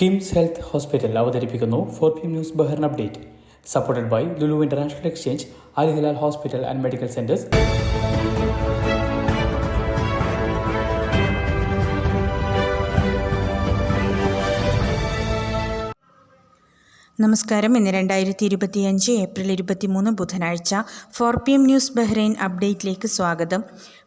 KIMS health hospital അവതരിപ്പിക്കുന്നു four P news Bahrain update. Supported by Lulu international exchange Al Hilal hospital and medical centres. നമസ്കാരം. ഇന്ന് രണ്ടായിരത്തി ഇരുപത്തിയഞ്ച് April ഇരുപത്തിമൂന്ന് ബുധനാഴ്ച four P M news Bahrain അപ്ഡേറ്റിലേക്ക് സ്വാഗതം.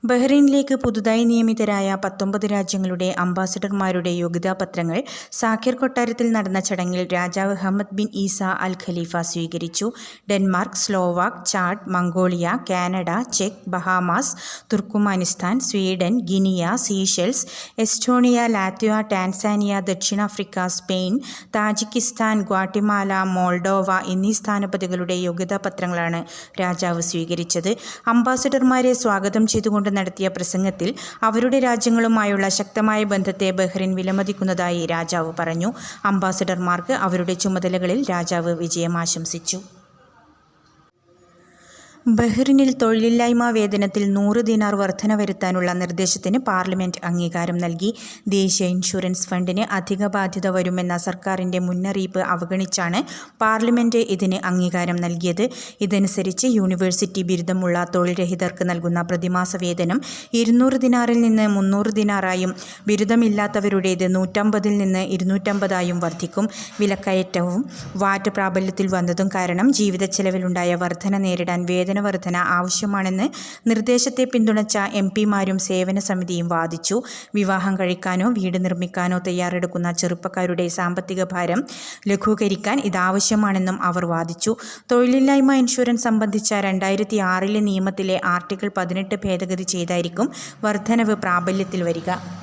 ബഹ്റൈനിലേക്ക് പുതുതായി നിയമിതരായ പത്തൊമ്പത് രാജ്യങ്ങളുടെ അംബാസിഡർമാരുടെ യോഗ്യതാ പത്രങ്ങൾ സാഖിർ കൊട്ടാരത്തിൽ നടന്ന ചടങ്ങിൽ രാജാവ് Hamad bin Isa Al Khalifa സ്വീകരിച്ചു. Denmark Slovak Chad Mongolia Canada check Bahamas Turkmenistan Sweden Guinea Seychelles Estonia Latvia Tanzania ദക്ഷിണാഫ്രിക്ക സ്പെയിൻ താജിക്കിസ്ഥാൻ ഗ്വാട്ടിമാല മോൾഡോവ എന്നീ സ്ഥാനപതികളുടെ യോഗ്യതാപത്രങ്ങളാണ് രാജാവ് സ്വീകരിച്ചത്. അംബാസഡർമാരെ സ്വാഗതം ചെയ്തുകൊണ്ട് നടത്തിയ പ്രസംഗത്തിൽ അവരുടെ രാജ്യങ്ങളുമായുള്ള ശക്തമായ ബന്ധത്തെ ബഹ്റിൻ വിലമതിക്കുന്നതായി രാജാവ് പറഞ്ഞു. അംബാസഡർമാർക്ക് അവരുടെ ചുമതലകളിൽ രാജാവ് വിജയം ആശംസിച്ചു. ബഹ്റിനിൽ തൊഴിലില്ലായ്മ വേതനത്തിൽ നൂറ് ദിനാർ വർധന വരുത്താനുള്ള നിർദ്ദേശത്തിന് പാർലമെന്റ് അംഗീകാരം നൽകി. ദേശീയ ഇൻഷുറൻസ് ഫണ്ടിന് അധിക ബാധ്യത വരുമെന്ന സർക്കാരിന്റെ മുന്നറിയിപ്പ് അവഗണിച്ചാണ് പാർലമെന്റ് ഇതിന് അംഗീകാരം നൽകിയത്. ഇതനുസരിച്ച് യൂണിവേഴ്സിറ്റി ബിരുദമുള്ള തൊഴിൽ രഹിതർക്ക് നൽകുന്ന പ്രതിമാസ വേതനം ഇരുന്നൂറ് ദിനാറിൽ നിന്ന് മുന്നൂറ് ദിനാറായും ബിരുദമില്ലാത്തവരുടേത് നൂറ്റമ്പതിൽ നിന്ന് ഇരുന്നൂറ്റമ്പതായും വർദ്ധിക്കും വിലക്കയറ്റവും വാറ്റ് പ്രാബല്യത്തിൽ വന്നതും കാരണം ജീവിത ചെലവിലുണ്ടായ വർധന നേരിടാൻ വേതന വർധന ആവശ്യമാണെന്ന് നിർദ്ദേശത്തെ പിന്തുണച്ച എം പിമാരും സേവന സമിതിയും വാദിച്ചു. വിവാഹം കഴിക്കാനോ വീട് നിർമ്മിക്കാനോ തയ്യാറെടുക്കുന്ന ചെറുപ്പക്കാരുടെ സാമ്പത്തിക ഭാരം ലഘൂകരിക്കാൻ ഇതാവശ്യമാണെന്നും അവർ വാദിച്ചു. തൊഴിലില്ലായ്മ ഇൻഷുറൻസ് സംബന്ധിച്ച രണ്ടായിരത്തി ആറിലെ നിയമത്തിലെ ആർട്ടിക്കിൾ പതിനെട്ട് ഭേദഗതി ചെയ്തായിരിക്കും വർധനവ് പ്രാബല്യത്തിൽ വരിക.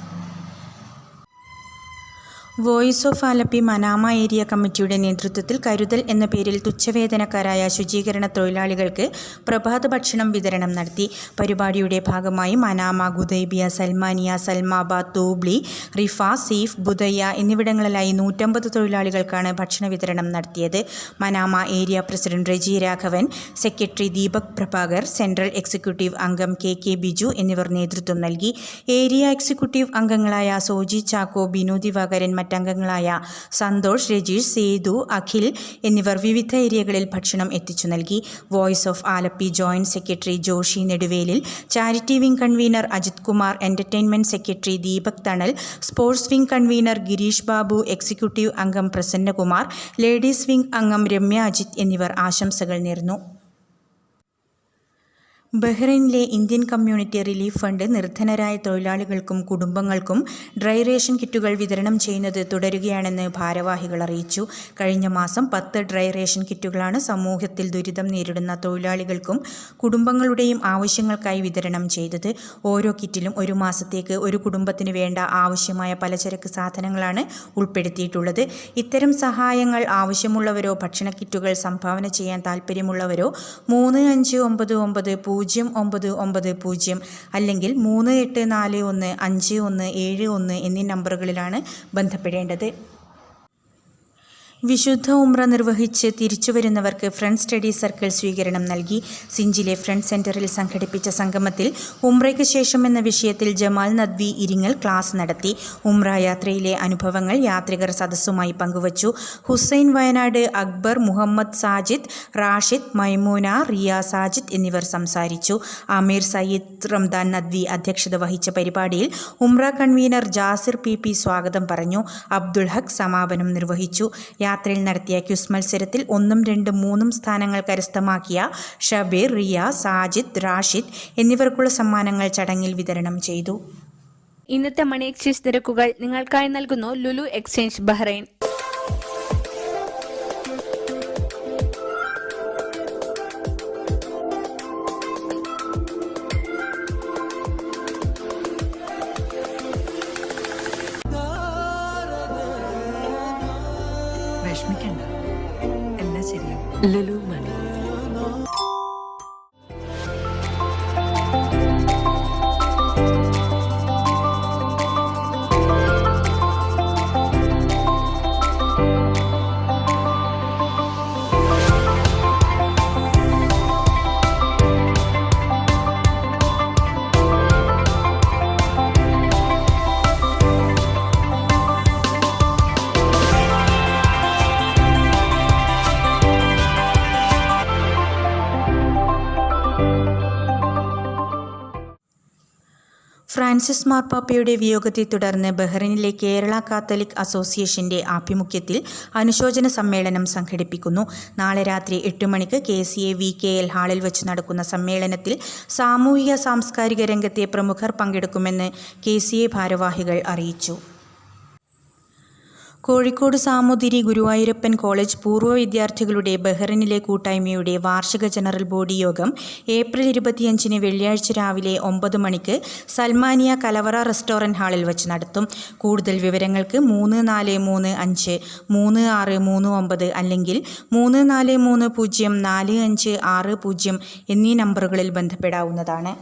Voice of Alleppey Manama area കമ്മിറ്റിയുടെ നേതൃത്വത്തിൽ കരുതൽ എന്ന പേരിൽ തുച്ഛവേതനക്കാരായ ശുചീകരണ തൊഴിലാളികൾക്ക് പ്രഭാത ഭക്ഷണം വിതരണം നടത്തി. പരിപാടിയുടെ ഭാഗമായി Manama Gudaibiya Salmaniya Salmabad Tubli Riffa Seef Budaiya എന്നിവിടങ്ങളിലായി നൂറ്റമ്പത് തൊഴിലാളികൾക്കാണ് ഭക്ഷണ വിതരണം നടത്തിയത്. Manama area president Reji Raghavan secretary Deepak Prabhakar central executive അംഗം കെ കെ ബിജു എന്നിവർ നേതൃത്വം നൽകി. ഏരിയ എക്സിക്യൂട്ടീവ് അംഗങ്ങളായ സോജി ചാക്കോ ബിനു ദിവാകരൻ മറ്റംഗങ്ങളായ സന്തോഷ് രജീഷ് സേതു അഖിൽ എന്നിവർ വിവിധ ഏരിയകളിൽ ഭക്ഷണം എത്തിച്ചു നൽകി. Voice of Alleppey joint secretary Joshy Neduvelil charity wing convener Ajith Kumar entertainment secretary Deepak Thanal sports wing convener Girish Babu executive അംഗം പ്രസന്നകുമാർ ലേഡീസ് വിംഗ് അംഗം രമ്യ അജിത് എന്നിവർ ആശംസകൾ നേർന്നു. ബഹ്റൈനിലെ ഇന്ത്യൻ കമ്മ്യൂണിറ്റി റിലീഫ് ഫണ്ട് നിർധനരായ തൊഴിലാളികൾക്കും കുടുംബങ്ങൾക്കും ഡ്രൈ റേഷൻ കിറ്റുകൾ വിതരണം ചെയ്യുന്നത് തുടരുകയാണെന്ന് ഭാരവാഹികൾ അറിയിച്ചു. കഴിഞ്ഞ മാസം പത്ത് ഡ്രൈ റേഷൻ കിറ്റുകളാണ് സമൂഹത്തിൽ ദുരിതം നേരിടുന്ന തൊഴിലാളികൾക്കും കുടുംബങ്ങളുടെയും ആവശ്യങ്ങൾക്കായി വിതരണം ചെയ്തത്. ഓരോ കിറ്റിലും ഒരു മാസത്തേക്ക് ഒരു കുടുംബത്തിന് വേണ്ട ആവശ്യമായ പലചരക്ക് സാധനങ്ങളാണ് ഉൾപ്പെടുത്തിയിട്ടുള്ളത്. ഇത്തരം സഹായങ്ങൾ ആവശ്യമുള്ളവരോ ഭക്ഷണ കിറ്റുകൾ സംഭാവന ചെയ്യാൻ താൽപ്പര്യമുള്ളവരോ മൂന്ന് അഞ്ച് ഒമ്പത് ഒമ്പത് പൂജ്യം ഒമ്പത് ഒമ്പത് പൂജ്യം അല്ലെങ്കിൽ മൂന്ന് എട്ട് നാല് ഒന്ന് അഞ്ച് ഒന്ന് ഏഴ് ഒന്ന് എന്നീ നമ്പറുകളിലാണ് ബന്ധപ്പെടേണ്ടത്. വിശുദ്ധ ഉമ്ര നിർവഹിച്ച് തിരിച്ചുവരുന്നവർക്ക് ഫ്രണ്ട് സ്റ്റഡി സർക്കിൾ സ്വീകരണം നൽകി. സിഞ്ചിലെ ഫ്രണ്ട് സെന്ററിൽ സംഘടിപ്പിച്ച സംഗമത്തിൽ ഉംറയ്ക്ക് ശേഷം എന്ന വിഷയത്തിൽ ജമാൽ നദ്വി ഇരിങ്ങൽ ക്ലാസ് നടത്തി. ഉംറ യാത്രയിലെ അനുഭവങ്ങൾ യാത്രികർ സദസ്സുമായി പങ്കുവച്ചു. ഹുസൈൻ വയനാട് അക്ബർ മുഹമ്മദ് സാജിദ് റാഷിദ് മൈമൂന റിയ സാജിദ് എന്നിവർ സംസാരിച്ചു. ആമീർ സയ്യിദ് റംദാൻ നദ്വി അധ്യക്ഷത വഹിച്ച പരിപാടിയിൽ ഉംറ കൺവീനർ ജാസിർ പി സ്വാഗതം പറഞ്ഞു. അബ്ദുൾ ഹക് സമാപനം നിർവഹിച്ചു. യാത്രയിൽ നടത്തിയ ക്യുസ് മത്സരത്തിൽ ഒന്നും രണ്ടും മൂന്നും സ്ഥാനങ്ങൾ കരസ്ഥമാക്കിയ ഷബീർ റിയ സാജിദ് റാഷിദ് എന്നിവർക്കുള്ള സമ്മാനങ്ങൾ ചടങ്ങിൽ വിതരണം ചെയ്തു. ഇന്നത്തെ മണി എക്സ്ചേഞ്ച് നിരക്കുകൾ നിങ്ങൾക്കായി നൽകുന്നു ലുലു എക്സ്ചേഞ്ച് ബഹ്റൈൻ. വിഷമിക്കണ്ട. എല്ലാം ശരിയാവും. ലലു മണി. ഫ്രാൻസിസ് മാർപ്പാപ്പയുടെ വിയോഗത്തെ തുടർന്ന് ബഹ്റിനിലെ കേരള കാത്തലിക് അസോസിയേഷന്റെ ആഭിമുഖ്യത്തിൽ അനുശോചന സമ്മേളനം സംഘടിപ്പിക്കുന്നു. നാളെ രാത്രി എട്ട് മണിക്ക് K C A V K L ഹാളിൽ വെച്ച് നടക്കുന്ന സമ്മേളനത്തിൽ സാമൂഹിക സാംസ്കാരിക രംഗത്തെ പ്രമുഖർ പങ്കെടുക്കുമെന്ന് കെ സി എ ഭാരവാഹികൾ അറിയിച്ചു. കോഴിക്കോട് സാമൂതിരി ഗുരുവായൂരപ്പൻ കോളേജ് പൂർവ വിദ്യാർത്ഥികളുടെ ബഹ്റിനിലെ കൂട്ടായ്മയുടെ വാർഷിക ജനറൽ ബോഡി യോഗം ഏപ്രിൽ ഇരുപത്തിയഞ്ചിന് വെള്ളിയാഴ്ച രാവിലെ ഒമ്പത് മണിക്ക് സൽമാനിയ കലവറ റെസ്റ്റോറന്റ് ഹാളിൽ വെച്ച് നടത്തും. കൂടുതൽ വിവരങ്ങൾക്ക് മൂന്ന് നാല് മൂന്ന് അഞ്ച് മൂന്ന് ആറ് മൂന്ന് ഒമ്പത് അല്ലെങ്കിൽ മൂന്ന് നാല് മൂന്ന് പൂജ്യം നാല് അഞ്ച് ആറ് പൂജ്യം എന്നീ നമ്പറുകളിൽ ബന്ധപ്പെടാവുന്നതാണ്.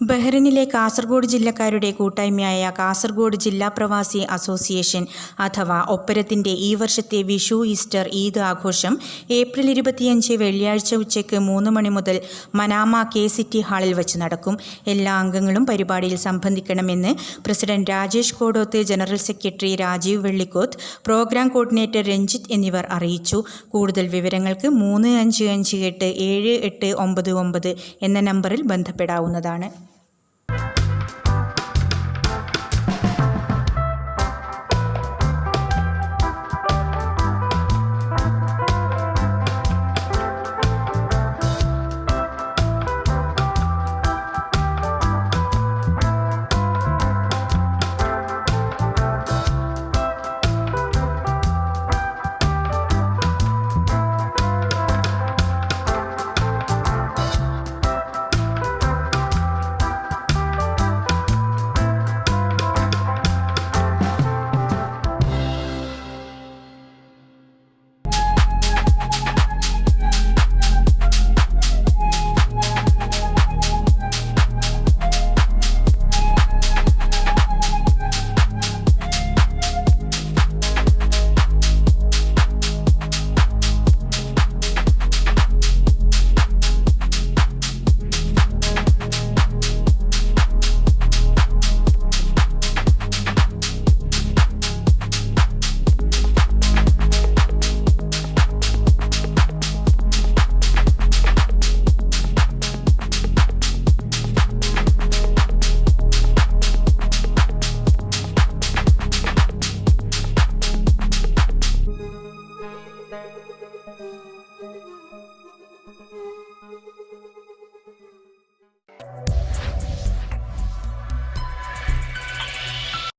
ബഹ്റിനിലെ കാസർഗോഡ് ജില്ലക്കാരുടെ കൂട്ടായ്മയായ കാസർഗോഡ് ജില്ലാ പ്രവാസി അസോസിയേഷൻ അഥവാ ഒപ്പരത്തിന്റെ ഈ വർഷത്തെ വിഷു ഈസ്റ്റർ ഈദ് ആഘോഷം ഏപ്രിൽ ഇരുപത്തിയഞ്ച് വെള്ളിയാഴ്ച ഉച്ചയ്ക്ക് മൂന്ന് മണി മുതൽ മനാമ കെ സിറ്റി ഹാളിൽ വച്ച് നടക്കും. എല്ലാ അംഗങ്ങളും പരിപാടിയിൽ സംബന്ധിക്കണമെന്ന് president Rajesh Kodoth general secretary Rajeev Vellikoth programme coordinator Ranjith എന്നിവർ അറിയിച്ചു. കൂടുതൽ വിവരങ്ങൾക്ക് മൂന്ന് അഞ്ച് അഞ്ച് എട്ട് ഏഴ് എട്ട് ഒമ്പത് ഒമ്പത് എന്ന നമ്പറിൽ ബന്ധപ്പെടാവുന്നതാണ്.